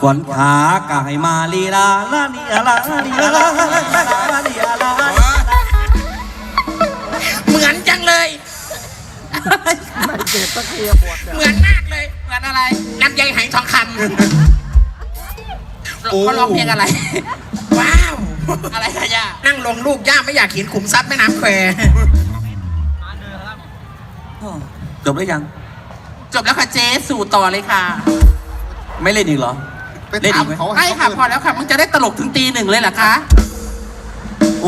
ขวัญขากะให้มาลีลาลาลีลาลาลีลาลาลาลีลาลาเหมือนจังเลย เหมือนมากเลย เหมือนอะไรลำไยไหทองคำเขาร้องเพลงอะไร ว้าว อะไรคะย่านั่งลงลูกย่าไม่อยากเห็นขุมทรัพย์แม่น้ำแควจบแล้วยัง จบแล้วค่ะเจ๊สู่ต่อเลยค่ะ ไม่เล่นอีกเหรอ ไปเล่นถาอีมกไหมเขาใช่ค่ะพอแล้วค่ะมึงจะได้ตลกถึงตีหนึ่งเลยเหรอคะ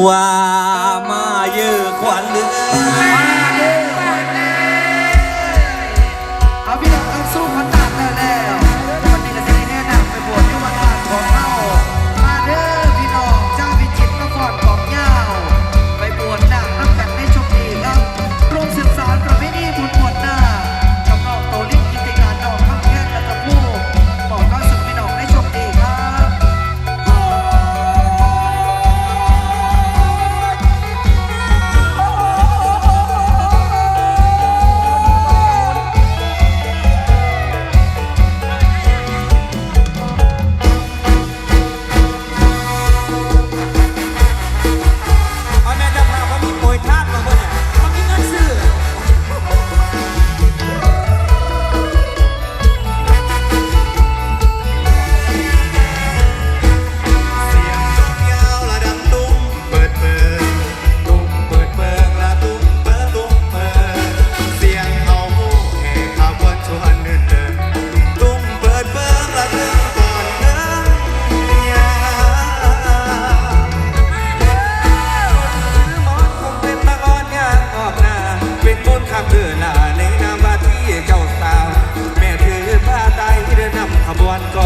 ว่ามาเยอะขวัญเหลือ เป็นมนต์คำเดือหน้าในนามว่าที่เจ้าสาว แม่ถือผ้าไตเดินนำขบวนก่อน